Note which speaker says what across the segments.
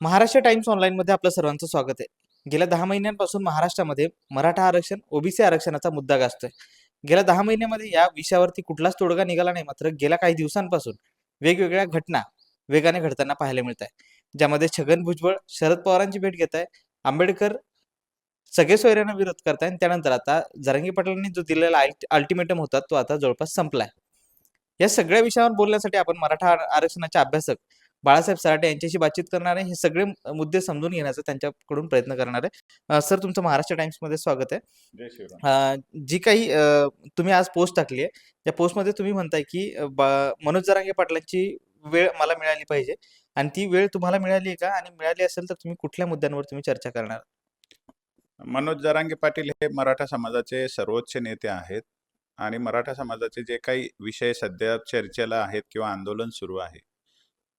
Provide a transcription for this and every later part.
Speaker 1: Maharashtra times ऑनलाईनमध्ये आपलं सर्वांचं स्वागत आहे. गेल्या दहा महिन्यांपासून महाराष्ट्रामध्ये मराठा आरक्षण ओबीसी आरक्षणाचा मुद्दा गाजतोय. गेल्या दहा महिन्यामध्ये या विषयावरती कुठलाच तोडगा निघाला नाही मात्र गेल्या काही दिवसांपासून वेगवेगळ्या घटना वेगाने घडताना पाहायला मिळत आहे ज्यामध्ये छगन भुजबळ शरद पवारांची भेट घेत आहे आंबेडकर सगळे सोयऱ्यांना विरोध करताय आणि त्यानंतर आता जरांगी पाटलांनी जो दिलेला अल्टिमेटम होता तो आता जवळपास संपलाय. या सगळ्या विषयावर बोलण्यासाठी आपण मराठा आरक्षणाचे अभ्यासक बाळासाहेब सराटे यांच्याशी बातचीत करणार आहे. हे सगळे मुद्दे समजून घेण्याचा त्यांच्याकडून प्रयत्न करणार आहे. सर तुमचं महाराष्ट्र टाइम्समध्ये स्वागत आहे. जी काही तुम्ही आज पोस्ट टाकली आहे. त्या पोस्टमध्ये तुम्ही म्हणताय की मनोज जरांगे पाटलांची वेळ मला मिळाली पाहिजे. आणि ती वेळ तुम्हाला मिळाली आहे का? आणि मिळाली असेल तर तुम्ही कुठल्या मुद्द्यांवर तुम्ही चर्चा करणार?
Speaker 2: मनोज जरांगे पाटील हे मराठा समाजाचे सर्वोच्च नेते आहेत. आणि मराठा समाजाचे जे काही विषय सध्या चर्चेला आहेत किंवा आंदोलन सुरू आहे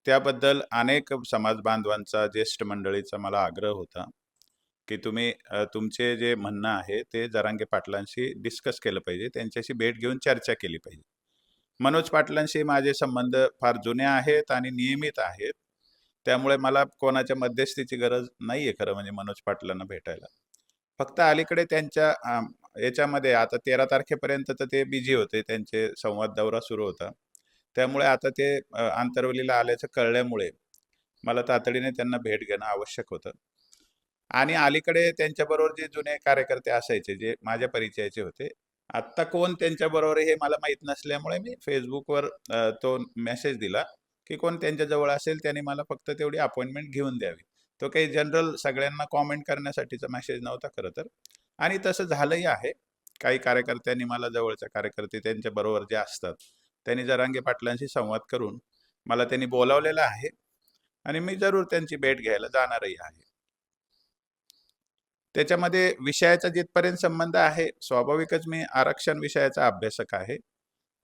Speaker 2: त्याबद्दल अनेक समाज बांधवांचा ज्येष्ठ मंडळीचा मला आग्रह होता की तुम्ही तुमचे जे म्हणणं आहे ते जरांगे पाटलांशी डिस्कस केलं पाहिजे. त्यांच्याशी भेट घेऊन चर्चा केली पाहिजे. मनोज पाटलांशी माझे संबंध फार जुने आहेत आणि नियमित आहेत. त्यामुळे मला कोणाच्या मध्यस्थीची गरज नाही आहे खरं म्हणजे मनोज पाटलांना भेटायला. फक्त अलीकडे त्यांच्या याच्यामध्ये आता तेरा तारखेपर्यंत तर ते बिझी होते. त्यांचे संवाद दौरा सुरू होता. त्यामुळे आता ते आंतरवलीला आल्याचं कळल्यामुळे मला तातडीने त्यांना भेट घेणं आवश्यक होतं. आणि अलीकडे त्यांच्याबरोबर जे जुने कार्यकर्ते असायचे जे माझ्या परिचयाचे होते आत्ता कोण त्यांच्याबरोबर हे मला माहीत नसल्यामुळे मी फेसबुकवर तो मेसेज दिला की कोण त्यांच्याजवळ असेल त्यांनी मला फक्त तेवढी अपॉइंटमेंट घेऊन द्यावी. तो काही जनरल सगळ्यांना कॉमेंट करण्यासाठीचा मेसेज नव्हता खरं तर. आणि तसं झालंही आहे. काही कार्यकर्त्यांनी मला जवळच्या कार्यकर्ते त्यांच्याबरोबर जे असतात त्यांनी जरांगे पाटलांशी संवाद करून मला त्यांनी बोलावलेलं आहे आणि मी जरूर त्यांची भेट घ्यायला जाणारही आहे. त्याच्यामध्ये विषयाचा जिथपर्यंत संबंध आहे स्वाभाविकच मी आरक्षण विषयाचा अभ्यासक आहे.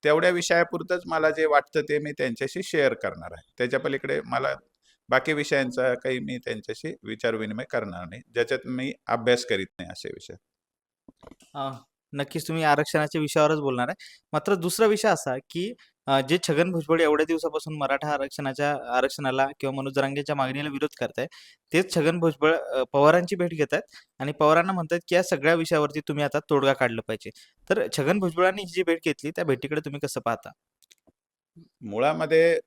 Speaker 2: तेवढ्या विषयापुरतंच मला जे वाटतं ते मी त्यांच्याशी शेअर करणार आहे. त्याच्या पलीकडे मला बाकी विषयांचा काही मी त्यांच्याशी विचारविनिमय करणार नाही ज्याच्यात मी अभ्यास करीत नाही असे विषय.
Speaker 1: नक्कीच तुम्ही आरक्षणाच्या विषयावरच बोलणार आहे. मात्र दुसरा विषय असा की जे छगन भुजबळ एवढ्या दिवसापासून मराठा आरक्षणाच्या आरक्षणाला किंवा मनोज जरांगेच्या मागणीला विरोध करताय तेच छगन भुजबळ पवारांची भेट घेत आहेत आणि पवारांना म्हणतात की या सगळ्या विषयावरती तुम्ही आता तोडगा काढला पाहिजे. तर छगन भुजबळांनी ही जी भेट घेतली त्या भेटीकडे तुम्ही कसं पाहता?
Speaker 2: मुळामध्ये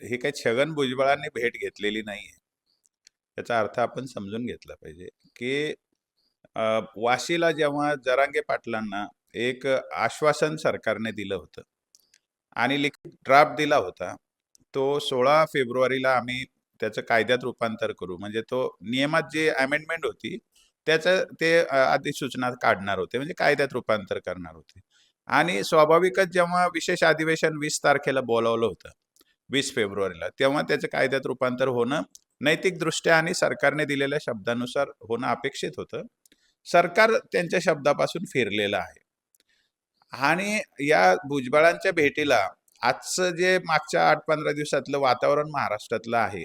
Speaker 2: हे काही छगन भुजबळांनी भेट घेतलेली नाही आहे याचा अर्थ आपण समजून घेतला पाहिजे की वाशीला जेव्हा जरांगे पाटलांना एक आश्वासन सरकारने दिलं होतं आणि लिखित ड्राफ्ट दिला होता तो सोळा फेब्रुवारीला आम्ही त्याचं कायद्यात रूपांतर करू. म्हणजे तो नियमात जे अमेंडमेंट होती त्याचं ते अधिसूचना काढणार होते. म्हणजे कायद्यात रूपांतर करणार होते. आणि स्वाभाविकच जेव्हा विशेष अधिवेशन वीस तारखेला बोलावलं होतं वीस फेब्रुवारीला तेव्हा त्याचं कायद्यात रूपांतर होणं नैतिकदृष्ट्या आणि सरकारने दिलेल्या शब्दानुसार होणं अपेक्षित होतं. सरकार त्यांच्या शब्दापासून फिरलेलं आहे. आणि या भुजबळांच्या भेटीला आजचं जे मागच्या आठ पंधरा दिवसातलं वातावरण महाराष्ट्रातलं आहे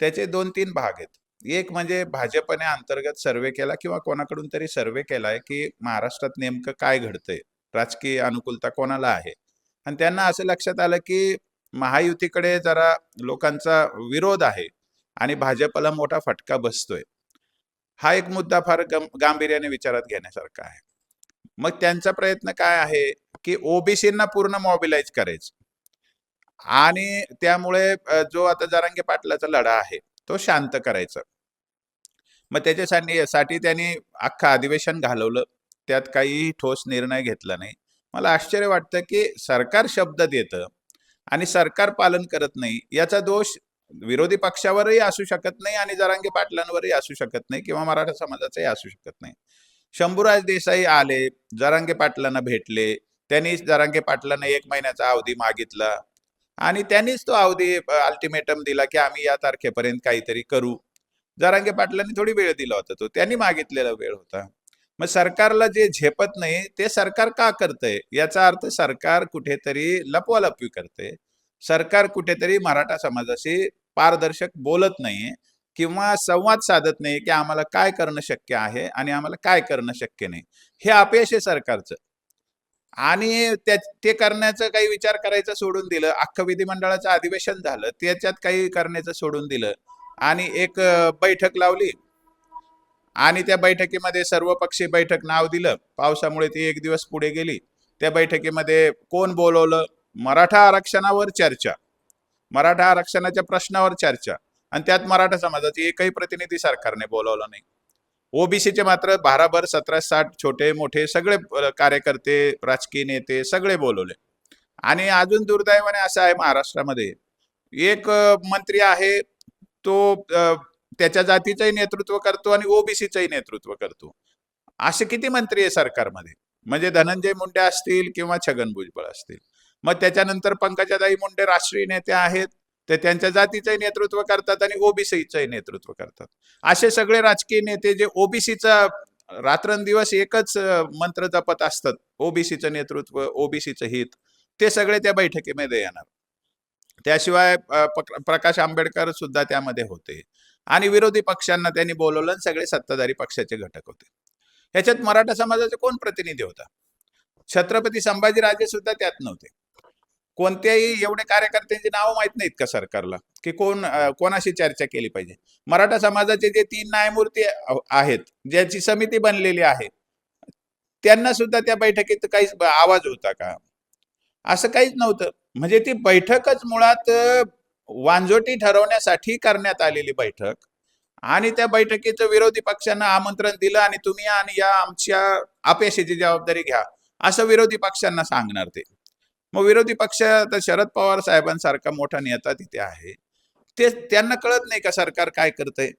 Speaker 2: त्याचे दोन तीन भाग आहेत. एक म्हणजे भाजपने अंतर्गत सर्वे केला किंवा कोणाकडून तरी सर्वे केलाय की महाराष्ट्रात नेमकं काय घडतंय? राजकीय अनुकूलता कोणाला आहे? आणि त्यांना असं लक्षात आलं की महायुतीकडे जरा लोकांचा विरोध आहे आणि भाजपला मोठा फटका बसतोय. हा एक मुद्दा फार गं गांभीर्याने विचारात घेण्यासारखा आहे. मग त्यांचा प्रयत्न काय आहे की ओबीसींना पूर्ण मॉबिलाइज करायचं. आणि त्यामुळे जो आता जारंगे पाटलाचा लढा आहे तो शांत करायचा. मग त्याच्यासाठी साठी त्यांनी अख्खं अधिवेशन घालवलं. त्यात काहीही ठोस निर्णय घेतला नाही. मला आश्चर्य वाटतं की सरकार शब्द देतं आणि सरकार पालन करत नाही याचा दोष विरोधी पक्षावरही असू शकत नाही आणि जरांगे पाटलांवरही असू शकत नाही किंवा मराठा समाजाचाही असू शकत नाही. शंभूराज देसाई आले जरांगे पाटलांना भेटले त्यांनी जरांगे पाटलांना एक महिन्याचा अवधी मागितला आणि त्यांनीच तो अवधी अल्टिमेटम दिला की आम्ही या तारखेपर्यंत काहीतरी करू. जरांगे पाटलांनी थोडी वेळ दिला होता तो त्यांनी मागितलेला वेळ होता. मग सरकारला जे झेपत नाही ते सरकार का करतंय? याचा अर्थ सरकार कुठेतरी लपवालपवी करते सरकार कुठेतरी मराठा समाजाशी पारदर्शक बोलत नाहीये किंवा संवाद साधत नाही की आम्हाला काय करणं शक्य आहे आणि आम्हाला काय करणं शक्य नाही. हे अपयश आहे सरकारचं. आणि त्या ते करण्याचं काही विचार करायचं सोडून दिलं. अख्खं विधिमंडळाचं अधिवेशन झालं. त्याच्यात काही करण्याचं सोडून दिलं. आणि एक बैठक लावली. आणि त्या बैठकीमध्ये सर्वपक्षीय बैठक नाव दिलं. पावसामुळे ती एक दिवस पुढे गेली. त्या बैठकीमध्ये कोण बोलवलं? मराठा आरक्षणावर चर्चा. मराठा आरक्षणाच्या प्रश्नावर चर्चा. आणि त्यात मराठा समाजाचे एकही प्रतिनिधी सरकारने बोलावलं नाही. ओबीसीचे मात्र भाराभर सतरा साठ छोटे मोठे सगळे कार्यकर्ते राजकीय नेते सगळे बोलवले. आणि अजून दुर्दैवाने असं आहे महाराष्ट्रामध्ये एक मंत्री आहे तो त्याच्या जातीचंही नेतृत्व करतो आणि ओबीसीचंही नेतृत्व करतो. असे किती मंत्री आहे सरकारमध्ये? म्हणजे धनंजय मुंडे असतील किंवा छगन भुजबळ असतील. मग त्याच्यानंतर पंकजाताई मुंडे राष्ट्रीय नेते आहेत ते त्यांच्या जातीचंही नेतृत्व करतात आणि ओबीसीचंही नेतृत्व करतात. असे सगळे राजकीय नेते जे ओबीसीचा रात्रंदिवस एकच मंत्र जपत असतात ओबीसीचं नेतृत्व ओबीसीचं हित ते सगळे त्या बैठकीमध्ये येणार. त्याशिवाय प्रकाश आंबेडकर सुद्धा त्यामध्ये होते. आणि विरोधी पक्षांना त्यांनी बोलवलं आणि सगळे सत्ताधारी पक्षाचे घटक होते. ह्याच्यात मराठा समाजाचे कोण प्रतिनिधी होता? छत्रपती संभाजीराजे सुद्धा त्यात नव्हते. कोणत्याही एवढे कार्यकर्त्यांची नावं माहीत नाहीत का सरकारला? की कोण कोणाशी चर्चा केली पाहिजे? मराठा समाजाचे जे तीन न्यायमूर्ती आहेत ज्याची समिती बनलेली आहे त्यांना सुद्धा त्या बैठकीत काही आवाज होता का? असं काहीच नव्हतं. म्हणजे ती बैठकच मुळात वांजोटी ठरवण्यासाठी करण्यात आलेली बैठक. आणि त्या बैठकीचं विरोधी पक्षांना आमंत्रण दिलं आणि तुम्ही आणि या आमच्या अपयशाची जबाबदारी घ्या असं विरोधी पक्षांना सांगणार ते. मग विरोधी पक्ष तर शरद पवार साहेबांसारखा मोठा नेता तिथे आहे. ते त्यांना कळत नाही का सरकार काय करतंय?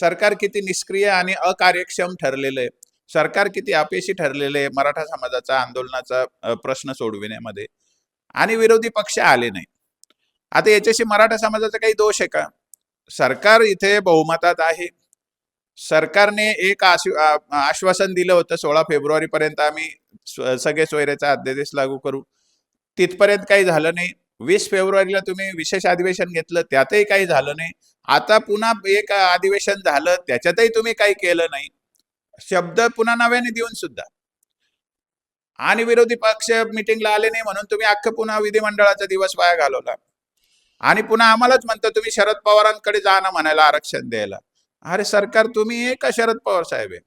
Speaker 2: सरकार किती निष्क्रिय आणि अकार्यक्षम ठरलेलं आहे. सरकार किती अपयशी ठरलेलं आहे मराठा समाजाचा आंदोलनाचा प्रश्न सोडविण्यामध्ये. आणि विरोधी पक्ष आले नाही. आता याच्याशी मराठा समाजाचा काही दोष आहे का? सरकार इथे बहुमतात आहे. सरकारने एक आश्व- आश्वासन दिलं होतं सोळा फेब्रुवारी पर्यंत आम्ही सगळे सोयऱ्याचा अध्यादेश लागू करू. तिथपर्यंत काही झालं नाही. वीस फेब्रुवारीला तुम्ही विशेष अधिवेशन घेतलं त्यातही काही झालं नाही. आता पुन्हा एक अधिवेशन झालं त्याच्यातही तुम्ही काही केलं नाही. शब्द पुन्हा नव्याने देऊन सुद्धा. आणि विरोधी पक्ष मिटिंगला आले नाही म्हणून तुम्ही अख्खं पुन्हा विधिमंडळाचा दिवस वाया घालवला. आणि पुन्हा आम्हालाच म्हणतो तुम्ही शरद पवारांकडे जा ना म्हणायला आरक्षण द्यायला. अरे सरकार तुम्ही का शरद पवार साहेब आहे?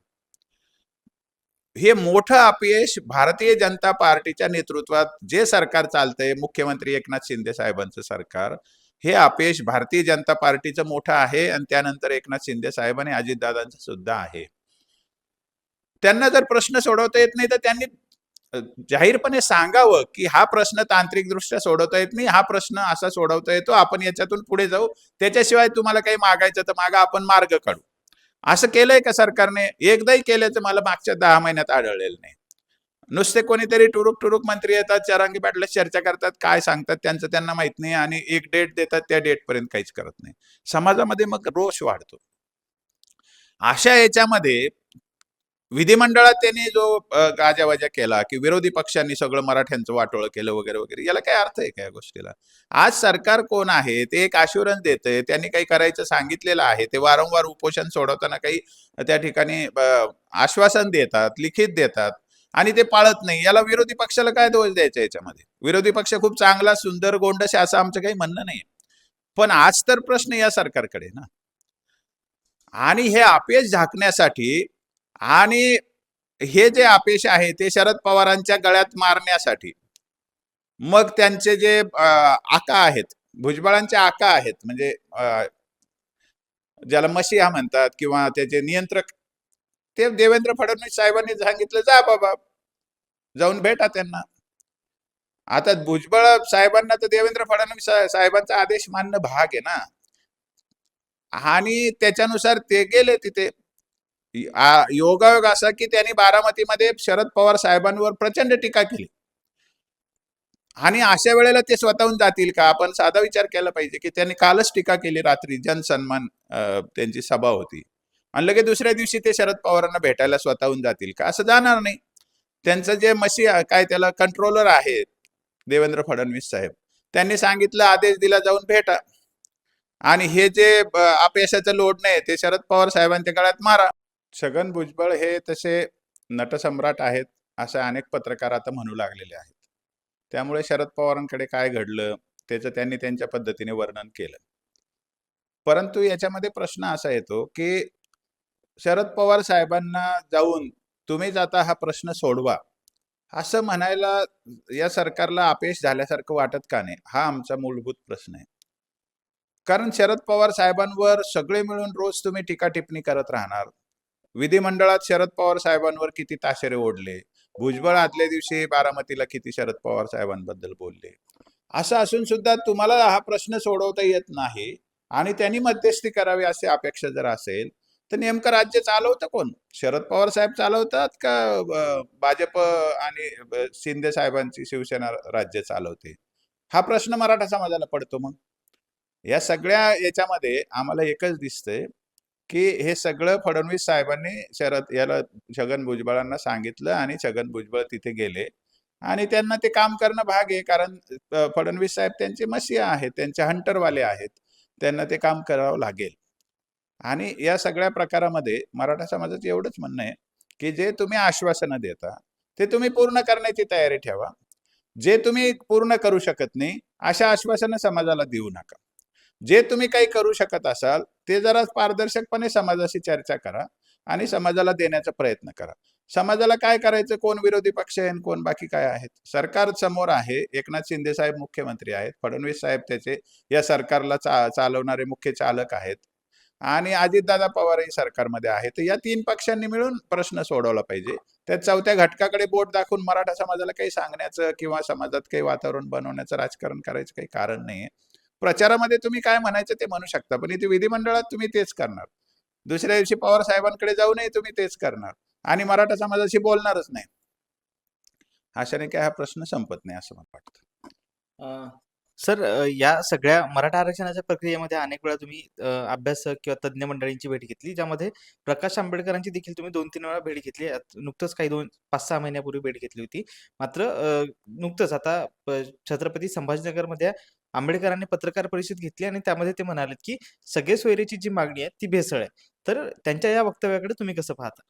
Speaker 2: हे मोठं अपयश भारतीय जनता पार्टीच्या नेतृत्वात जे सरकार चालतंय मुख्यमंत्री एकनाथ शिंदे साहेबांचं सरकार हे अपयश भारतीय जनता पार्टीचं मोठं आहे आणि त्यानंतर एकनाथ शिंदे साहेब आणि अजितदादांचं सुद्धा आहे. त्यांना जर प्रश्न सोडवता येत नाही तर त्यांनी जाहीरपणे सांगावं की हा प्रश्न तांत्रिकदृष्ट्या सोडवता येत नाही हा प्रश्न असा सोडवता येतो आपण याच्यातून पुढे जाऊ त्याच्याशिवाय तुम्हाला काही मागायचं तर मागा आपण मार्ग काढू. असं केलंय का सरकारने? एकदाही केल्याचं मला मागच्या दहा महिन्यात आढळलेलं नाही. नुसते कोणीतरी टुरुक टुरुक मंत्री येतात चरांगी पाटला चर्चा करतात काय सांगतात त्यांचं त्यांना माहीत नाही आणि एक डेट देतात त्या डेट पर्यंत काहीच करत नाही. समाजामध्ये मग रोष वाढतो. अशा याच्यामध्ये विधिमंडळात त्यांनी जो गाजावाजा केला की विरोधी पक्षांनी सगळं मराठ्यांचं वाटोळं केलं वगैरे वगैरे याला काय अर्थ आहे का या गोष्टीला? आज सरकार कोण आहे ते एक अश्युरन्स देतंय त्यांनी काही करायचं सांगितलेलं आहे ते वारंवार उपोषण सोडवताना काही त्या ठिकाणी आश्वासन देतात लिखित देतात आणि ते पाळत नाही. याला विरोधी पक्षाला काय दोष द्यायचा याच्यामध्ये? विरोधी पक्ष खूप चांगला सुंदर गोंडस असे असं आमचं काही म्हणणं नाही. पण आज तर प्रश्न या सरकारकडे ना. आणि हे अपयश झाकण्यासाठी आणि हे जे अपयश आहे ते शरद पवारांच्या गळ्यात मारण्यासाठी. मग त्यांचे जे आका आहेत भुजबळांचे आका आहेत म्हणजे ज्याला मशिया म्हणतात किंवा त्याचे नियंत्रक ते देवेंद्र फडणवीस साहेबांनी सांगितलं जा बाबा जाऊन भेटा त्यांना. आता भुजबळ साहेबांना तर देवेंद्र फडणवीस साहेबांचा आदेश मानणं भाग आहे ना. आणि त्याच्यानुसार ते गेले तिथे. योगायोग असा की त्यांनी बारामतीमध्ये शरद पवार साहेबांवर प्रचंड टीका केली. आणि अशा वेळेला ते स्वतःहून जातील का? आपण साधा विचार केला पाहिजे की त्यांनी कालच टीका केली रात्री जनसन्मान त्यांची सभा होती. आणि लगेच दुसऱ्या दिवशी ते शरद पवारांना भेटायला स्वतःहून जातील का? असं जाणार नाही. त्यांचं जे मशी काय त्याला कंट्रोलर आहे देवेंद्र फडणवीस साहेब त्यांनी सांगितलं आदेश दिला जाऊन भेटा. आणि हे जे अपयशाचं लोड नाही ते शरद पवार साहेबांच्या गळ्यात मारा. छगन भुजबळ हे तसे नटसम्राट आहेत असे अनेक पत्रकार आता म्हणू लागलेले आहेत. त्यामुळे शरद पवारांकडे काय घडलं त्याचं त्यांनी त्यांच्या पद्धतीने वर्णन केलं. परंतु याच्यामध्ये प्रश्न असा येतो की शरद पवार साहेबांना जाऊन तुम्हीच आता हा प्रश्न सोडवा असं म्हणायला या सरकारला अपयश झाल्यासारखं वाटत का नाही हा आमचा मूलभूत प्रश्न आहे. कारण शरद पवार साहेबांवर सगळे मिळून रोज तुम्ही टीका टिप्पणी करत राहणार विधिमंडळात शरद पवार साहेबांवर किती ताशेरे ओढले? भुजबळ आदल्या दिवशी बारामतीला किती शरद पवार साहेबांबद्दल बोलले? असं असून सुद्धा तुम्हाला हा प्रश्न सोडवता येत नाही आणि त्यांनी मध्यस्थी करावी अशी अपेक्षा जर असेल तर नेमकं राज्य चालवतं कोण? शरद पवार साहेब चालवतात का भाजप आणि शिंदे साहेबांची शिवसेना राज्य चालवते? हा प्रश्न मराठा समाजाला पडतो मग. या सगळ्या याच्यामध्ये आम्हाला एकच दिसतंय की हे सगळं फडणवीस साहेबांनी शरद याला छगन भुजबळांना सांगितलं आणि छगन भुजबळ तिथे गेले. आणि त्यांना ते काम करणं भाग आहे कारण फडणवीस साहेब त्यांचे मसिया आहेत त्यांचे हंटरवाले आहेत. त्यांना ते काम करावं लागेल. आणि या सगळ्या प्रकारामध्ये मराठा समाजाचं एवढंच म्हणणं आहे की जे तुम्ही आश्वासनं देता ते तुम्ही पूर्ण करण्याची तयारी ठेवा. जे तुम्ही पूर्ण करू शकत नाही अशा आश्वासनं समाजाला देऊ नका. जे तुम्ही काही करू शकत असाल ते जरा पारदर्शकपणे समाजाशी चर्चा करा आणि समाजाला देण्याचा प्रयत्न करा. समाजाला काय करायचं? कोण विरोधी पक्ष आहे कोण बाकी काय आहेत? सरकार समोर आहे. एकनाथ शिंदे साहेब मुख्यमंत्री आहेत. फडणवीस साहेब त्याचे या सरकारला चा चालवणारे मुख्य चालक आहेत. आणि अजितदादा पवारही सरकारमध्ये आहे तर या तीन पक्षांनी मिळून प्रश्न सोडवला पाहिजे. त्या चौथ्या घटकाकडे बोट दाखवून मराठा समाजाला काही सांगण्याचं किंवा समाजात काही वातावरण बनवण्याचं राजकारण करायचं काही कारण नाहीये. प्रचारामध्ये तुम्ही काय म्हणायचं ते म्हणू शकता पण इथे विधिमंडळात तुम्ही तेच करणार. दुसऱ्या दिवशी पवार साहेबांकडे जाऊनही तुम्ही तेच करणार. आणि मराठा समाजाशी बोलणारच नाही. अशाने काय हा प्रश्न संपत नाही असं मला वाटतं.
Speaker 1: सर या सगळ्या मराठा आरक्षणाच्या प्रक्रियेमध्ये अनेक वेळा तुम्ही अभ्यासक किंवा तज्ज्ञ मंडळींची भेट घेतली ज्यामध्ये प्रकाश आंबेडकरांची देखील तुम्ही दोन तीन वेळा भेट घेतली. नुकतंच काही दोन पाच सहा महिन्यापूर्वी भेट घेतली होती. मात्र नुकतंच आता छत्रपती संभाजीनगरमध्ये आंबेडकरांनी पत्रकार परिषद घेतली आणि त्यामध्ये ते म्हणाले की सगळे सोयरीची जी मागणी आहे ती भेसळ आहे. तर त्यांच्या या वक्तव्याकडे तुम्ही कसं पाहता?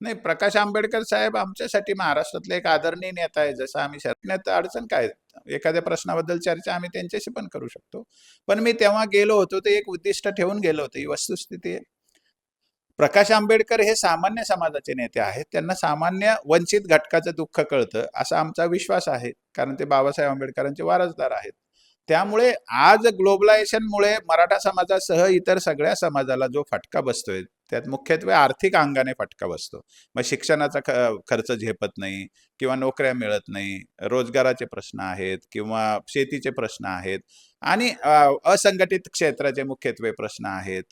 Speaker 2: नाही प्रकाश आंबेडकर साहेब आमच्यासाठी महाराष्ट्रातले एक आदरणीय नेता आहे. जसं आम्ही शरण्यात अडचण काय एखाद्या प्रश्नाबद्दल चर्चा आम्ही त्यांच्याशी पण करू शकतो. पण मी तेव्हा गेलो होतो ते एक उद्दिष्ट ठेवून गेलो होतो ही वस्तुस्थिती आहे. प्रकाश आंबेडकर हे सामान्य समाजाचे नेते आहेत. त्यांना सामान्य वंचित घटकाचं दुःख कळतं असा आमचा विश्वास आहे. कारण ते बाबासाहेब आंबेडकरांचे वारसदार आहेत. त्यामुळे आज ग्लोबलायझेशनमुळे मराठा समाजासह इतर सगळ्या समाजाला जो फटका बसतोय त्यात मुख्यत्वे आर्थिक अंगाने फटका बसतो. मग शिक्षणाचा ख खर्च झेपत नाही किंवा नोकऱ्या मिळत नाही रोजगाराचे प्रश्न आहेत किंवा शेतीचे प्रश्न आहेत आणि असंघटित क्षेत्राचे मुख्यत्वे प्रश्न आहेत.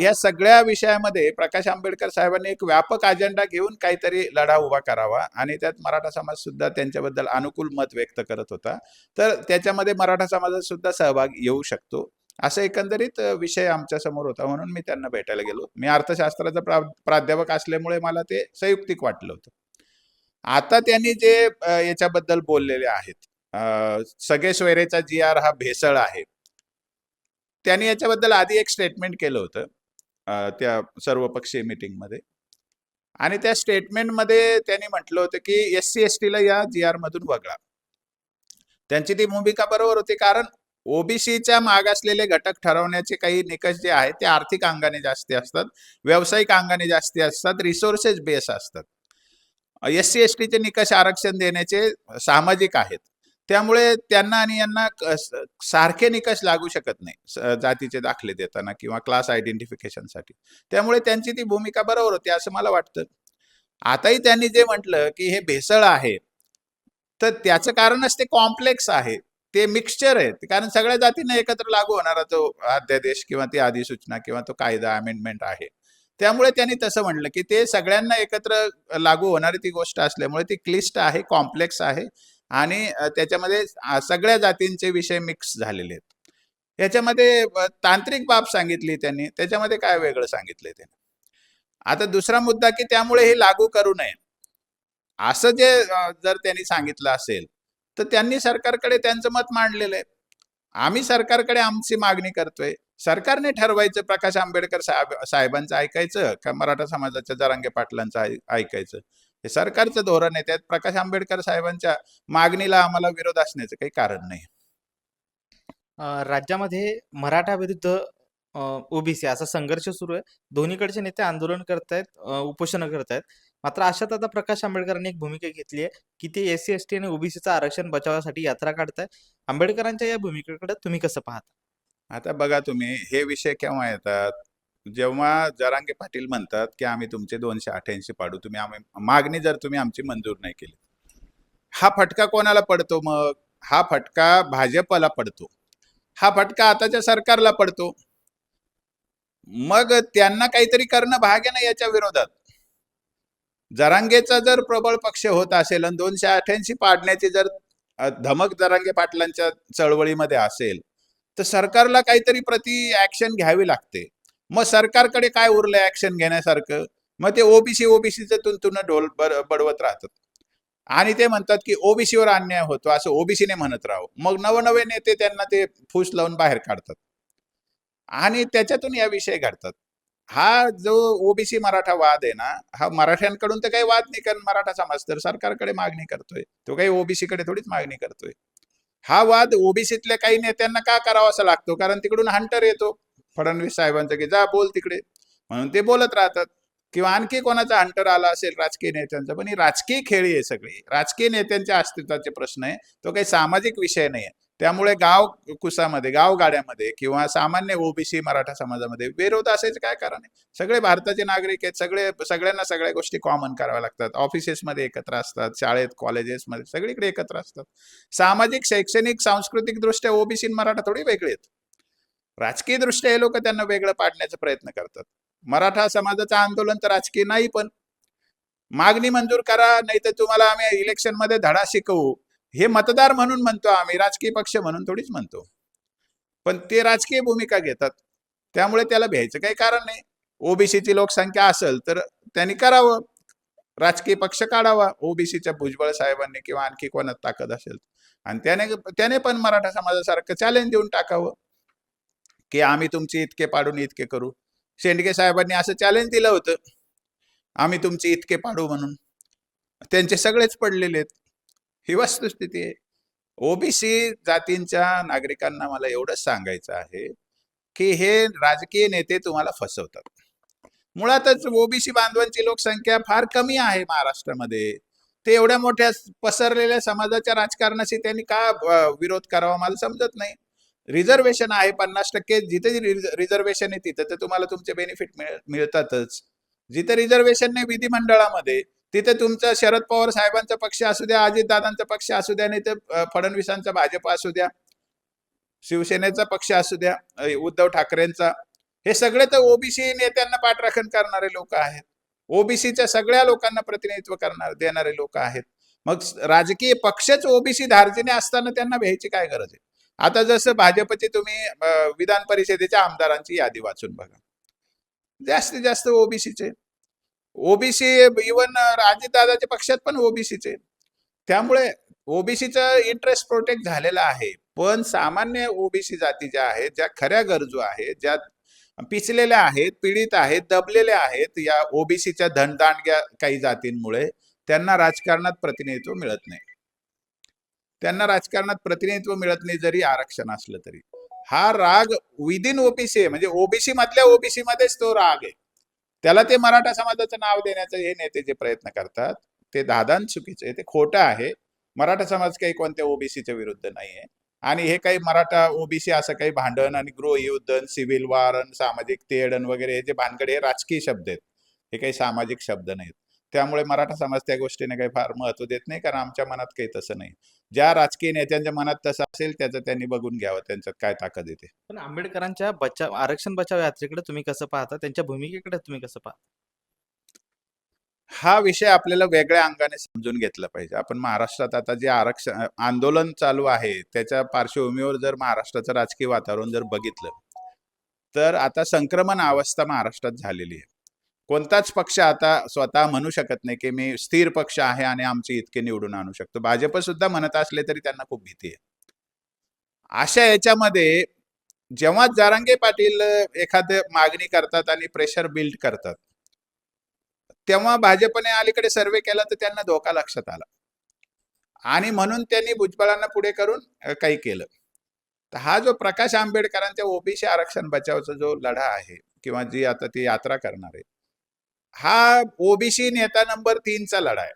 Speaker 2: या सगळ्या विषयामध्ये प्रकाश आंबेडकर साहेबांनी एक व्यापक अजेंडा घेऊन काहीतरी लढा उभा करावा आणि त्यात मराठा समाज सुद्धा त्यांच्याबद्दल अनुकूल मत व्यक्त करत होता. तर त्याच्यामध्ये मराठा समाजात सुद्धा सहभाग येऊ शकतो. असं एकंदरीत विषय आमच्यासमोर होता म्हणून मी त्यांना भेटायला गेलो. मी अर्थशास्त्राचा प्रा प्राध्यापक असल्यामुळे मला ते संयुक्तिक वाटलं होतं. आता त्यांनी जे याच्याबद्दल बोललेले आहेत सगळे सोयरेचा जी आर हा भेसळ आहे त्यांनी याच्याबद्दल आधी एक स्टेटमेंट केलं होतं त्या सर्वपक्षीय मीटिंगमध्ये आणि त्या स्टेटमेंटमध्ये त्यांनी म्हटलं होतं की एस सी एस टीला या जी आर मधून वगळा. त्यांची ती भूमिका बरोबर होती कारण ओबीसीच्या मागासलेले घटक ठरवण्याचे काही निकष जे आहेत ते आर्थिक अंगाने जास्ती असतात व्यावसायिक अंगाने जास्ती असतात रिसोर्सेस बेस असतात. एस सी एस टीचे निकष आरक्षण देण्याचे सामाजिक आहेत. त्यामुळे त्यांना आणि यांना सारखे निकष लागू शकत नाही जातीचे दाखले देताना किंवा क्लास आयडेंटिफिकेशनसाठी त्यामुळे त्यांची ती भूमिका बरोबर होती असं मला वाटतं. आताही त्यांनी जे म्हटलं की हे भेसळ आहे तर त्याचं कारणच ते कॉम्प्लेक्स आहे. ते मिक्सचर आहेत. कारण सगळ्या जातींना एकत्र लागू होणारा तो अध्यादेश किंवा ती अधिसूचना किंवा तो कायदा अमेंडमेंट आहे. त्यामुळे त्यांनी तसं म्हटलं की ते सगळ्यांना एकत्र लागू होणारी ती गोष्ट असल्यामुळे ती क्लिष्ट आहे कॉम्प्लेक्स आहे आणि त्याच्यामध्ये सगळ्या जातींचे विषय मिक्स झालेले आहेत. याच्यामध्ये तांत्रिक बाब सांगितली त्यांनी. त्याच्यामध्ये काय वेगळं सांगितलंय त्यांनी? आता दुसरा मुद्दा की त्यामुळे हे लागू करू नये. असं जे जर त्यांनी सांगितलं असेल तर त्यांनी सरकारकडे त्यांचं मत मांडलेलं आहे. आम्ही सरकारकडे आमची मागणी करतोय. सरकारने ठरवायचं प्रकाश आंबेडकर साहेब साहेबांचं ऐकायचं का मराठा समाजाच्या जरांगे पाटलांचं ऐकायचं. हे सरकारचं धोरण आहे. त्यात प्रकाश आंबेडकर साहेबांच्या मागणीला आम्हाला विरोध असण्याचं काही कारण नाही.
Speaker 1: राज्यामध्ये मराठा विरुद्ध ओबीसी असा संघर्ष सुरू आहे. दोन्हीकडचे नेते आंदोलन करतायत उपोषण करतायत. मात्र अशात आता प्रकाश आंबेडकरांनी एक भूमिका घेतली आहे की ते एस सी एस टी आणि ओबीसीचं आरक्षण बचावासाठी यात्रा काढताय आंबेडकरांच्या या भूमिकेकडे तुम्ही कसं पाहता?
Speaker 2: आता बघा तुम्ही हे विषय केव्हा येतात? जेव्हा जरांगे पाटील म्हणतात की आम्ही तुमचे दोनशे अठ्ठ्याऐंशी पाडू तुम्ही आम्ही मागणी जर तुम्ही आमची मंजूर नाही केली हा फटका कोणाला पडतो मग? हा फटका भाजपला पडतो. हा फटका आताच्या सरकारला पडतो. मग त्यांना काहीतरी करणं भाग आहे ना याच्या विरोधात. जरांगेचा जर प्रबळ पक्ष होत असेल आणि दोनशे अठ्याऐंशी पाडण्याची जर धमक जरांगे पाटलांच्या चळवळीमध्ये असेल तर सरकारला काहीतरी प्रति ऍक्शन घ्यावी लागते. मग सरकारकडे काय उरलं ऍक्शन घेण्यासारखं? मग ते ओबीसी ओबीसीचं तुंतुन ढोल बड- बडवत राहतात. आणि ते म्हणतात की ओबीसीवर अन्याय होतो असं ओबीसीने म्हणत राहू. मग नवनवे नेते त्यांना ते फूस लावून बाहेर काढतात. आणि त्याच्यातून या विषय घडतात. हा जो ओबीसी मराठा वाद आहे ना हा मराठ्यांकडून तर काही वाद नाही कारण मराठा समाज तर सरकारकडे मागणी करतोय. तो काही ओबीसी कडे थोडीच मागणी करतोय. हा वाद ओबीसीतल्या काही नेत्यांना का करावा असा लागतो? कारण तिकडून हंटर येतो फडणवीस साहेबांचं की जा बोल तिकडे. म्हणून ते बोलत राहतात. किंवा आणखी कोणाचा हंटर आला असेल राजकीय नेत्यांचा पण ही राजकीय खेळी आहे सगळी. राजकीय नेत्यांच्या अस्तित्वाचे प्रश्न आहे. तो काही सामाजिक विषय नाही आहे त्यामुळे गाव कुसामध्ये गावगाड्यामध्ये किंवा सामान्य ओबीसी मराठा समाजामध्ये विरोध असायचं काय कारण आहे? सगळे भारताचे नागरिक आहेत सगळे सगळ्यांना सगळ्या गोष्टी कॉमन कराव्या लागतात. ऑफिसेसमध्ये एकत्र असतात शाळेत कॉलेजेसमध्ये सगळीकडे एकत्र असतात. सामाजिक शैक्षणिक सांस्कृतिक दृष्ट्या ओबीसी मराठा थोडी वेगळी आहेत. राजकीय दृष्ट्या हे लोक त्यांना वेगळं पाडण्याचा प्रयत्न करतात. मराठा समाजाचं आंदोलन तर राजकीय नाही पण मागणी मंजूर करा नाही तर तुम्हाला आम्ही इलेक्शनमध्ये धडा शिकवू. हे मतदार म्हणून म्हणतो आम्ही राजकीय पक्ष म्हणून थोडीच म्हणतो. पण ते राजकीय भूमिका घेतात. त्यामुळे त्याला भ्यायचं काही कारण नाही. ओबीसीची लोकसंख्या असेल तर त्यांनी करावं. राजकीय पक्ष काढावा. ओबीसीच्या भुजबळ साहेबांनी किंवा आणखी कोणात ताकद असेल आणि त्याने त्याने पण मराठा समाजासारखं चॅलेंज देऊन टाकावं. की आम्ही तुमचे इतके पाडून इतके करू. शेंडगे साहेबांनी असं चॅलेंज दिलं होतं. आम्ही तुमचे इतके पाडू म्हणून. त्यांचे सगळेच पडलेले आहेत. ही वस्तुस्थिती आहे. ओबीसी जातींच्या नागरिकांना मला एवढंच सांगायचं आहे की हे राजकीय नेते तुम्हाला फसवतात. मुळातच ओबीसी बांधवांची लोकसंख्या फार कमी आहे महाराष्ट्रामध्ये. ते एवढ्या मोठ्या पसरलेल्या समाजाच्या राजकारणाशी त्यांनी का विरोध करावा मला समजत नाही. रिझर्वेशन आहे पन्नास टक्के जिथे रिझर्वेशन आहे तिथं तर तुम्हाला तुमचे बेनिफिट मिळतातच. जिथे रिझर्वेशन नाही विधिमंडळामध्ये तिथे तुमचा शरद पवार साहेबांचा पक्ष असू द्या अजित दादांचा पक्ष असू द्या नाही तर फडणवीसांचा भाजप असू द्या शिवसेनेचा पक्ष असू द्या उद्धव ठाकरेंचा हे सगळे तर ओबीसी नेत्यांना पाठराखण करणारे लोक आहेत. ओबीसीच्या सगळ्या लोकांना प्रतिनिधित्व करणार देणारे लोक आहेत. मग राजकीय पक्षच ओबीसी धार्जिने असताना त्यांना भ्यायची काय गरज आहे? आता जसं भाजपचे तुम्ही विधान परिषदेच्या आमदारांची यादी वाचून बघा. जास्तीत जास्त ओबीसीचे. ओबीसी इवन दादाच्या पक्षात पण ओबीसीचे त्यामुळे ओबीसीचा इंटरेस्ट प्रोटेक्ट झालेला आहे. पण सामान्य ओबीसी जाती ज्या आहेत ज्या खऱ्या गरजू आहेत ज्या पिचलेल्या आहेत पीडित आहेत दबलेल्या आहेत या ओबीसीच्या धनदांडग्या काही जातींमुळे त्यांना राजकारणात प्रतिनिधित्व मिळत नाही. त्यांना राजकारणात प्रतिनिधित्व मिळत नाही जरी आरक्षण असलं तरी. हा राग विदिन ओबीसी आहे. म्हणजे ओबीसी मधल्या ओबीसी मध्येच तो राग आहे. त्याला ते मराठा समाजाचं नाव देण्याचं हे नेते जे प्रयत्न करतात ते दादान चुकीचे आहे ते खोटं आहे. मराठा समाज काही कोणत्या ओबीसीच्या विरुद्ध नाहीये. आणि हे काही मराठा ओबीसी असं काही भांडण आणि गृहयुद्ध सिव्हिल वार सामाजिक तेडण वगैरे हे जे भानगडे हे राजकीय शब्द आहेत. हे काही सामाजिक शब्द नाहीत. त्यामुळे मराठा समाज त्या गोष्टीने काही फार महत्त्व देत नाही कारण आमच्या मनात काही तसं नाही. ज्या राजकीय नेत्यांच्या मनात तसं असेल त्याचं त्यांनी बघून घ्यावं त्यांच्यात काय ताकद येते
Speaker 1: पण आंबेडकरांच्या बचाव आरक्षण बचाव यात्रेकडे तुम्ही कसं पाहता? त्यांच्या भूमिकेकडे तुम्ही कसं पाहता?
Speaker 2: हा विषय आपल्याला वेगळ्या अंगाने समजून घेतला पाहिजे. आपण महाराष्ट्रात आता जे आरक्षण आंदोलन चालू आहे त्याच्या पार्श्वभूमीवर जर महाराष्ट्राचं राजकीय वातावरण जर बघितलं तर आता संक्रमण अवस्था महाराष्ट्रात झालेली आहे. कोणताच पक्ष आता स्वतः म्हणू शकत नाही की मी स्थिर पक्ष आहे आणि आमचे इतके निवडून आणू शकतो. भाजप सुद्धा म्हणत असले तरी त्यांना खूप भीती आहे. अशा याच्यामध्ये जेव्हा जारांगे पाटील एखादे मागणी करतात आणि प्रेशर बिल्ड करतात तेव्हा भाजपने अलीकडे सर्वे केला तर त्यांना धोका लक्षात आला. आणि म्हणून त्यांनी भुजबळांना पुढे करून काही केलं. तर हा जो प्रकाश आंबेडकरांच्या ओबीसी आरक्षण बचावचा जो लढा आहे किंवा जी आता ती यात्रा करणार आहे हा ओबीसी नेता नंबर तीनचा लढा आहे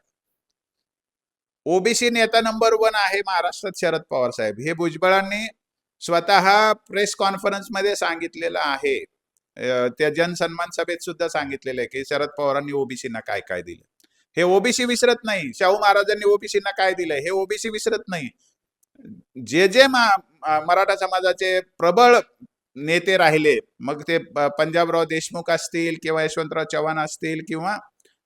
Speaker 2: ओबीसी नेता नंबर वन आहे महाराष्ट्रात शरद पवार साहेब. हे भुजबळांनी स्वतः प्रेस कॉन्फरन्समध्ये सांगितलेलं आहे. त्या जनसन्मान सभेत सुद्धा सांगितलेलं आहे की शरद पवारांनी ओबीसीना काय काय दिलं. हे ओबीसी विसरत नाही. शाहू महाराजांनी ओबीसीना काय दिलंय हे ओबीसी विसरत नाही. जे जे मराठा समाजाचे प्रबळ नेते राहिले. मग ते पंजाबराव देशमुख असतील किंवा यशवंतराव चव्हाण असतील किंवा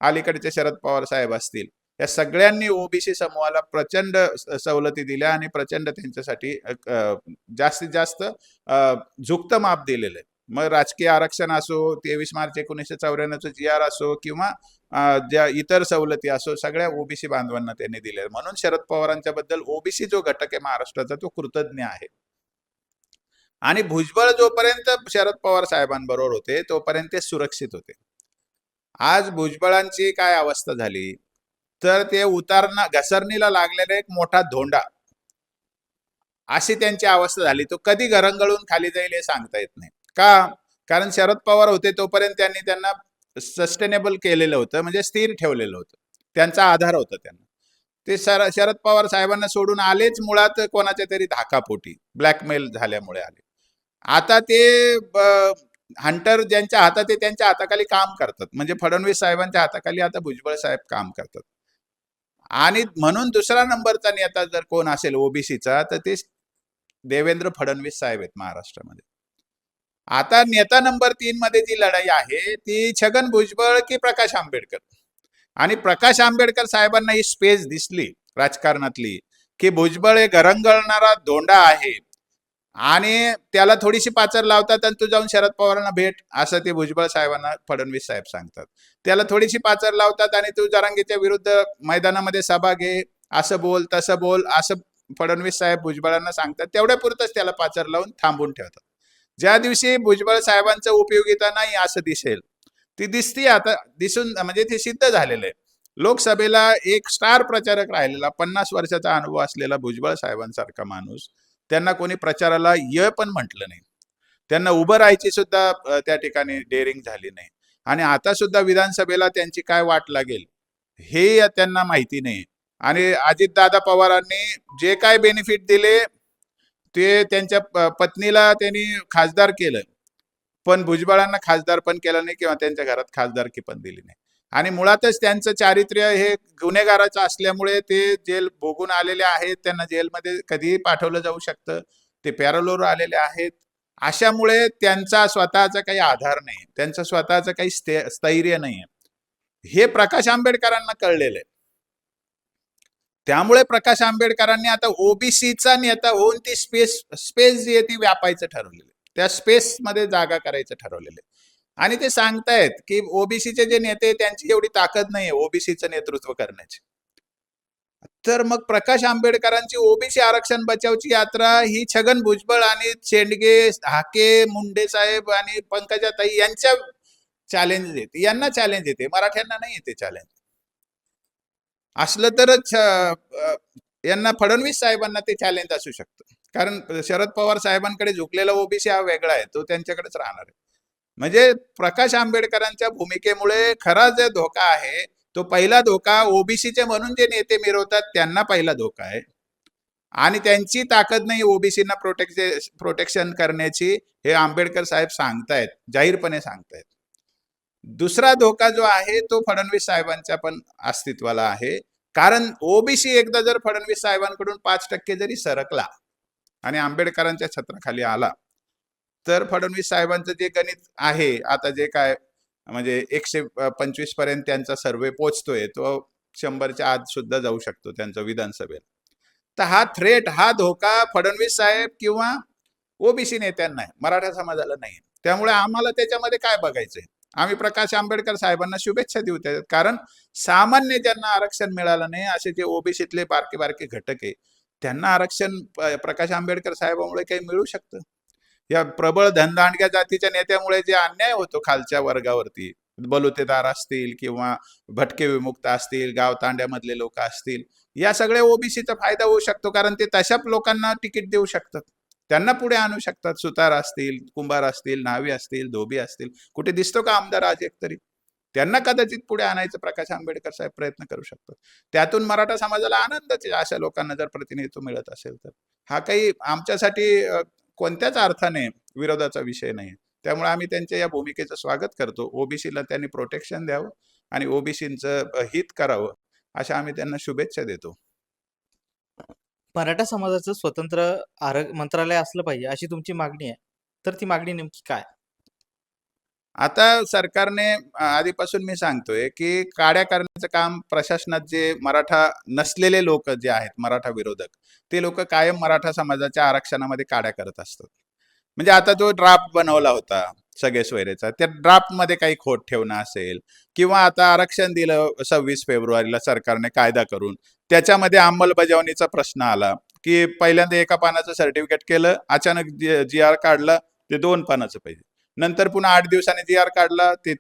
Speaker 2: अलीकडचे शरद पवार साहेब असतील. या सगळ्यांनी ओबीसी समूहाला प्रचंड स- सवलती दिल्या आणि प्रचंड त्यांच्यासाठी जास्तीत जास्त झुकतं माप दिलेलं आहे. मग राजकीय आरक्षण असो तेवीस मार्च एकोणीसशे चौऱ्याण्णवचं जी आर असो किंवा ज्या इतर सवलती असो सगळ्या ओबीसी बांधवांना त्यांनी दिल्या म्हणून शरद पवारांच्या बद्दल ओबीसी जो घटक आहे महाराष्ट्राचा तो कृतज्ञ आहे. आणि भुजबळ जोपर्यंत शरद पवार साहेबांबरोबर होते तोपर्यंत ते सुरक्षित होते. आज भुजबळांची काय अवस्था झाली? तर ते उतारणा घसरणीला लागलेला एक मोठा धोंडा. अशी त्यांची अवस्था झाली. तो कधी घरंगळून खाली जाईल हे सांगता येत नाही. का? कारण शरद पवार होते तोपर्यंत त्यांनी त्यांना सस्टेनेबल केलेलं होतं म्हणजे स्थिर ठेवलेलं होतं. त्यांचा आधार होता त्यांना. ते सर शरद पवार साहेबांना सोडून आलेच मुळात कोणाच्या तरी धाकापोटी ब्लॅकमेल झाल्यामुळे आले. आता ते हंटर ज्यांच्या हातात आहे त्यांच्या हाताखाली काम करतात. म्हणजे फडणवीस साहेबांच्या हाताखाली आता भुजबळ साहेब काम करतात. आणि म्हणून दुसरा नंबरचा नेता जर कोण असेल ओबीसीचा तर ते देवेंद्र फडणवीस साहेब आहेत महाराष्ट्रामध्ये. आता नेता नंबर तीन मध्ये जी लढाई आहे ती छगन भुजबळ की प्रकाश आंबेडकर? आणि प्रकाश आंबेडकर साहेबांना ही स्पेस दिसली राजकारणातली की भुजबळ हे घरंगळणारा धोंडा आहे. आणि त्याला थोडीशी पाचर लावतात आणि तू जाऊन शरद पवारांना भेट असं ते भुजबळ साहेबांना फडणवीस साहेब सांगतात. त्याला थोडीशी पाचर लावतात आणि तू जरांगीच्या विरुद्ध मैदानामध्ये सभा घे असं बोल तसं बोल असं फडणवीस साहेब भुजबळांना सांगतात. तेवढ्या पुरतच त्याला पाचर लावून थांबून ठेवतात. ज्या दिवशी भुजबळ साहेबांचं उपयोगिता नाही असं दिसेल ती दिसती आता दिसून म्हणजे ते सिद्ध झालेलं आहे. लोकसभेला एक स्टार प्रचारक राहिलेला पन्नास वर्षाचा अनुभव असलेला भुजबळ साहेबांसारखा माणूस त्यांना कोणी प्रचाराला य पण म्हटलं नाही. त्यांना उभं राहायची सुद्धा त्या ठिकाणी डेअरिंग झाली नाही. आणि आता सुद्धा विधानसभेला त्यांची काय वाट लागेल हे त्यांना माहिती नाही. आणि अजितदादा पवारांनी जे काय बेनिफिट दिले ते त्यांच्या पत्नीला त्यांनी खासदार केलं. पण भुजबळांना खासदार पण केलं नाही किंवा त्यांच्या घरात खासदारकी पण दिली नाही. आणि मुळातच त्यांचं चारित्र्य हे गुन्हेगाराचं असल्यामुळे ते जेल भोगून आलेले आहेत. त्यांना जेलमध्ये कधीही पाठवलं जाऊ शकतं. ते पॅरोलोर आलेले आहेत. अशामुळे त्यांचा स्वतःचा काही आधार नाही. त्यांचं स्वतःचं काही स्थैर्य नाही हे प्रकाश आंबेडकरांना कळलेलं आहे. त्यामुळे प्रकाश आंबेडकरांनी आता ओबीसीचा नेता होऊन ती स्पेस स्पेस जी आहे ती व्यापायचं ठरवलेलं आहे. त्या स्पेस मध्ये जागा करायचं ठरवलेलं आहे. आणि ते सांगतायत की ओबीसीचे जे नेते त्यांची एवढी ताकद नाही आहे ओबीसीचं नेतृत्व करण्याची. तर मग प्रकाश आंबेडकरांची ओबीसी आरक्षण बचावची यात्रा ही छगन भुजबळ आणि शेंडगे हाके मुंडे साहेब आणि पंकजाताई यांच्या चॅलेंज येते यांना चॅलेंज येते मराठ्यांना नाही येते चॅलेंज असलं तर यांना फडणवीस साहेबांना ते चॅलेंज असू शकतं. कारण शरद पवार साहेबांकडे झुकलेला ओबीसी हा वेगळा आहे. तो त्यांच्याकडेच राहणार आहे. म्हणजे प्रकाश आंबेडकरांच्या भूमिकेमुळे खरा जे धोका आहे तो पहिला धोका ओबीसीचे म्हणून जे नेते मिरवतात त्यांना पहिला धोका आहे. आणि त्यांची ताकद नाही ओबीसीना प्रोटेक्ट प्रोटेक्शन करण्याची हे आंबेडकर साहेब सांगतायत जाहीरपणे सांगतायत. दुसरा धोका जो आहे तो फडणवीस साहेबांच्या पण अस्तित्वाला आहे. कारण ओबीसी एकदा जर फडणवीस साहेबांकडून पाच टक्के जरी सरकला आणि आंबेडकरांच्या छत्राखाली आला तर फडणवीस साहेबांचं जे गणित आहे आता जे काय म्हणजे एकशे पंचवीसपर्यंत त्यांचा सर्वे पोचतोय तो शंभरच्या आत सुद्धा जाऊ शकतो त्यांचा विधानसभेला. तर हा थ्रेट हा धोका फडणवीस साहेब किंवा ओबीसी नेत्यांना मराठा समाजाला नाही. त्यामुळे आम्हाला त्याच्यामध्ये काय बघायचंय? आम्ही प्रकाश आंबेडकर साहेबांना शुभेच्छा देऊ त्याच्यात कारण सामान्य ज्यांना आरक्षण मिळालं नाही असे जे ओबीसीतले बारके बारके घटक आहे त्यांना आरक्षण प्रकाश आंबेडकर साहेबांमुळे काही मिळू शकतं? या प्रबळ धनदांडग्या जातीच्या नेत्यामुळे जे अन्याय होतो खालच्या वर्गावरती बलुतेदार असतील किंवा भटके विमुक्त असतील गावतांड्यामधले लोक असतील या सगळ्या ओबीसीचा फायदा होऊ शकतो कारण ते तशा लोकांना तिकीट देऊ शकतात. त्यांना पुढे आणू शकतात. सुतार असतील कुंभार असतील न्हावी असतील धोबी असतील कुठे दिसतो का आमदार आज एक तरी त्यांना कदाचित पुढे आणायचं प्रकाश आंबेडकर साहेब प्रयत्न करू शकतो त्यातून मराठा समाजाला आनंदच अशा लोकांना जर प्रतिनिधित्व मिळत असेल तर. हा काही आमच्यासाठी कोणत्याच अर्थाने विरोधाचा विषय नाही त्यामुळे आम्ही त्यांच्या या भूमिकेचं स्वागत करतो. ओबीसीला त्यांनी प्रोटेक्शन द्यावं आणि ओबीसीचं हित करावं अशा आम्ही त्यांना शुभेच्छा देतो.
Speaker 1: मराठा समाजाचं स्वतंत्र आरोग्य मंत्रालय असलं पाहिजे अशी तुमची मागणी आहे. तर ती मागणी नेमकी काय?
Speaker 2: आता सरकारने आधीपासून मी सांगतोय की काड्या करण्याचं काम प्रशासनात जे मराठा नसलेले लोक जे आहेत मराठा विरोधक ते लोक कायम मराठा समाजाच्या आरक्षणामध्ये काड्या करत असतात. म्हणजे आता जो ड्राफ्ट बनवला होता सगळे सोयरेचा त्या ड्राफ्टमध्ये काही खोट ठेवणं असेल किंवा आता आरक्षण दिलं सव्वीस फेब्रुवारीला सरकारने कायदा करून त्याच्यामध्ये अंमलबजावणीचा प्रश्न आला की पहिल्यांदा एका पानाचं सर्टिफिकेट केलं अचानक जी आर काढला ते दोन पानाचं पाहिजे नंतर पुन्हा आठ दिवसांनी जी आर काढला ते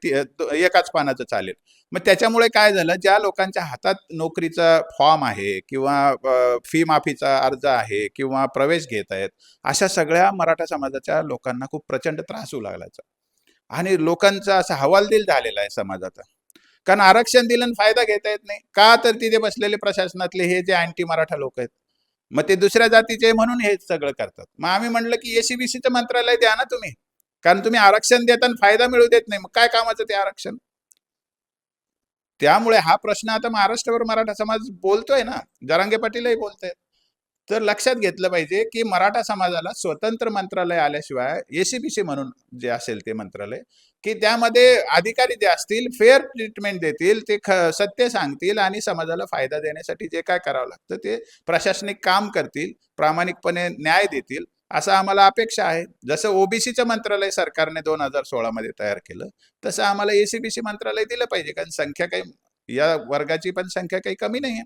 Speaker 2: एकाच पानाचं चालेल. मग त्याच्यामुळे काय झालं ज्या लोकांच्या हातात नोकरीचा फॉर्म आहे किंवा फी माफीचा अर्ज आहे किंवा प्रवेश घेत आहेत अशा सगळ्या मराठा समाजाच्या लोकांना खूप प्रचंड त्रास होऊ लागलाचा आणि लोकांचा असा हवालदिल झालेला आहे समाजाचा. कारण आरक्षण दिलं फायदा घेता येत नाही. का तर तिथे बसलेले प्रशासनातले हे जे अँटी मराठा लोक आहेत मग ते दुसऱ्या जातीचे म्हणून हे सगळं करतात. मग आम्ही म्हणलं की एसीबीसीचं मंत्रालय द्या ना तुम्ही. कारण तुम्ही आरक्षण देताना फायदा मिळू देत नाही. मग काय कामाचं ते आरक्षण? त्यामुळे हा प्रश्न आता महाराष्ट्रावर मराठा समाज बोलतोय ना. जरांगे पाटीलही बोलतोय तर लक्षात घेतलं पाहिजे की मराठा समाजाला स्वतंत्र मंत्रालय आल्याशिवाय एसीबीसी म्हणून जे असेल ते मंत्रालय की त्यामध्ये अधिकारी जे असतील फेअर ट्रीटमेंट देतील ते ख सत्य सांगतील आणि समाजाला फायदा देण्यासाठी जे काय करावं लागतं ते प्रशासनिक काम करतील प्रामाणिकपणे न्याय देतील. असं आम्हाला अपेक्षा आहे. जसं ओबीसीचं मंत्रालय सरकारने दोन हजार सोळामध्ये तयार केलं तसं आम्हाला एसीबीसी मंत्रालय दिलं पाहिजे कारण संख्या काही या वर्गाची पण संख्या काही कमी नाही आहे.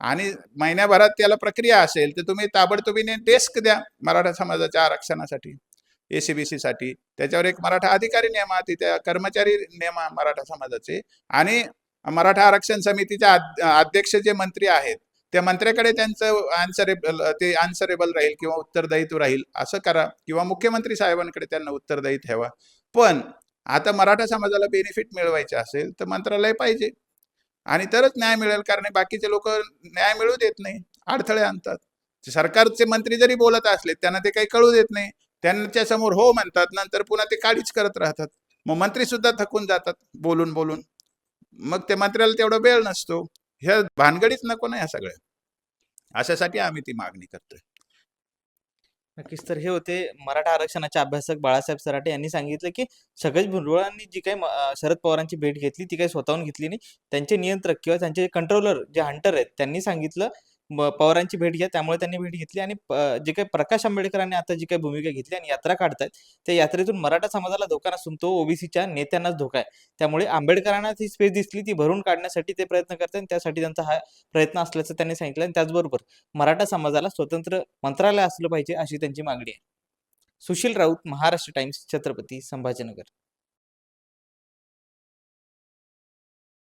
Speaker 2: आणि महिन्याभरात त्याला प्रक्रिया असेल तर तुम्ही ताबडतोबीने डेस्क द्या मराठा समाजाच्या आरक्षणासाठी एसीबीसी साठी. त्याच्यावर एक मराठा अधिकारी नेमा तिथे कर्मचारी नेमा मराठा समाजाचे. आणि मराठा आरक्षण समितीचे अध्यक्ष जे मंत्री आहेत त्या मंत्र्याकडे त्यांचं आन्सरेबल ते आन्सरेबल राहील किंवा उत्तरदायित्व राहील असं करा. किंवा मुख्यमंत्री साहेबांकडे त्यांना उत्तरदायी ठेवा. पण आता मराठा समाजाला बेनिफिट मिळवायचे असेल तर मंत्रालय पाहिजे. आणि तरच न्याय मिळेल कारण बाकीचे लोक न्याय मिळू देत नाही. अडथळे आणतात. सरकारचे मंत्री जरी बोलत असले त्यांना ते काही कळू देत नाही. त्यांच्यासमोर हो म्हणतात नंतर पुन्हा ते काळीच करत राहतात. मग मंत्री सुद्धा थकून जातात बोलून बोलून. मग ते मंत्र्याला तेवढा वेळ नसतो. ह्या भानगडीच नको ना ह्या सगळ्या. अशासाठी आम्ही ती मागणी करतोय.
Speaker 1: नक्कीच. तर हे होते मराठा आरक्षणाचे अभ्यासक बाळासाहेब सराटे यांनी सांगितलं की सगळेच भुजबळांनी जी काही शरद पवारांची भेट घेतली ती काही स्वतःहून घेतली नाही. त्यांचे नियंत्रक किंवा त्यांचे कंट्रोलर जे हंटर आहेत त्यांनी सांगितलं म- पवारांची भेट घ्या त्यामुळे त्यांनी भेट घेतली आणि प- जे काही प्रकाश आंबेडकरांनी आता जी काही भूमिका घेतली आणि यात्रा काढतायत त्या यात्रेतून मराठा समाजाला धोका नसून तो ओबीसीच्या नेत्यांनाच धोका आहे. त्यामुळे आंबेडकरांना ती स्पेस दिसली ती भरून काढण्यासाठी ते प्रयत्न करतात आणि त्यासाठी त्यांचा हा प्रयत्न असल्याचं त्यांनी सांगितलं आणि त्याचबरोबर मराठा समाजाला स्वतंत्र मंत्रालय असलं पाहिजे अशी त्यांची मागणी आहे. सुशील राऊत महाराष्ट्र टाइम्स छत्रपती संभाजीनगर.